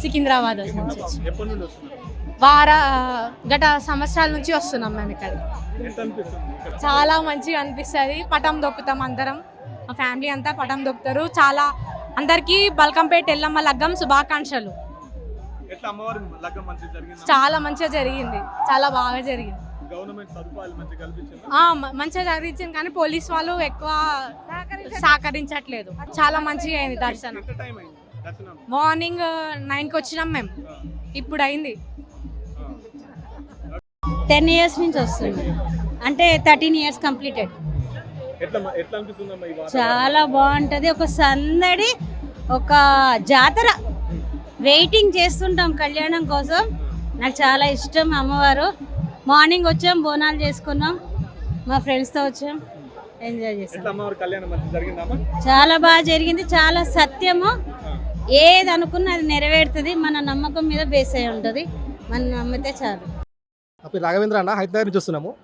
సికింద్రాబాద్ వార గత సంవత్సరాల నుంచి వస్తున్నాం మేము ఇక్కడ. చాలా మంచిగా అనిపిస్తుంది. పటం దొక్కుతాం అందరం. మా ఫ్యామిలీ అంతా పటం దొక్కుతారు. చాలా అందరికీ బల్కంపేట ఎల్లమ్మ లగ్గం శుభాకాంక్షలు. చాలా మంచిగా జరిగింది. చాలా బాగా జరిగింది. మంచిగా జరిగింది కానీ పోలీస్ వాళ్ళు ఎక్కువ సహకరించట్లేదు. చాలా మంచిగా అయింది దర్శనం. మార్నింగ్ నైన్కి వచ్చినాం మేము ఇప్పుడు అయింది. టెన్ ఇయర్స్ నుంచి వస్తుంది. అంటే థర్టీన్ ఇయర్స్ కంప్లీటెడ్ చాలా బాగుంటుంది. ఒక సందడి ఒక జాతర. వెయిటింగ్ చేస్తుంటాం కళ్యాణం కోసం. నాకు చాలా ఇష్టం అమ్మవారు. మార్నింగ్ వచ్చాం బోనాలు చేసుకున్నాం. మా ఫ్రెండ్స్తో వచ్చాం. ఎంజాయ్ చేసాం. చాలా బాగా జరిగింది. చాలా సత్యము. ఏది అనుకున్నా అది నెరవేరుతుంది. మన నమ్మకం మీద బేస్ అయి ఉంటుంది. మనం నమ్మితే చాలు. అప్పుడు రాఘవేంద్ర అన్న హైదరాబాద్ నుంచి వస్తున్నాము.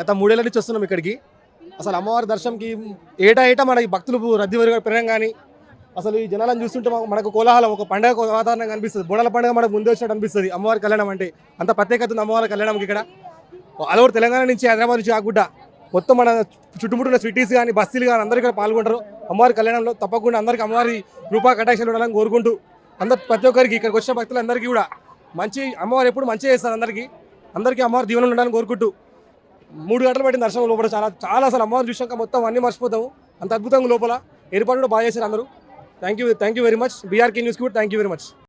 గత మూడేళ్ళ నుంచి వస్తున్నాం ఇక్కడికి. అసలు అమ్మవారి దర్శనంకి ఏటా ఏటా మనకి భక్తులు రద్దీ వరకు పెరగడం కానీ అసలు ఈ జనాలను చూస్తుంటే మాకు- మనకు కోలాహలం ఒక పండగ వాతావరణం కనిపిస్తుంది. బోనాల పండుగ మనకు ముందు వచ్చినట్టు అనిపిస్తుంది. అమ్మవారి కళ్యాణం అంటే అంత ప్రత్యేకత ఉంది అమ్మవారి కళ్యాణంకి ఇక్కడ. అలవారు తెలంగాణ నుంచి హైదరాబాద్ నుంచి కాకుండా మొత్తం మన చుట్టుముట్టున్న సిటీస్ కానీ బస్సులు కానీ అందరూ ఇక్కడ పాల్గొంటారు. అమ్మవారి కళ్యాణంలో తప్పకుండా అందరికీ అమ్మవారి రూపా కటాక్షాలు ఉండాలని కోరుకుంటూ అందరు ప్రతి ఒక్కరికి ఇక్కడికి వచ్చిన భక్తులందరికీ కూడా మంచి అమ్మవారు ఎప్పుడు మంచిగా చేస్తారు అందరికీ. అందరికీ అమ్మవారి దీవెనలు ఉండాలని కోరుకుంటూ మూడు గంటలు పట్టిన దర్శనం లోపల చాలా చాలా అసలు అమ్మవారిని చూసాక మొత్తం అన్ని మర్చిపోతాము. అంత అద్భుతంగా లోపల ఏర్పాటు కూడా బాగా చేశారు అందరూ. Thank you thank you very much BRK news కూడా థ్యాంక్ యూ వెరీ మచ్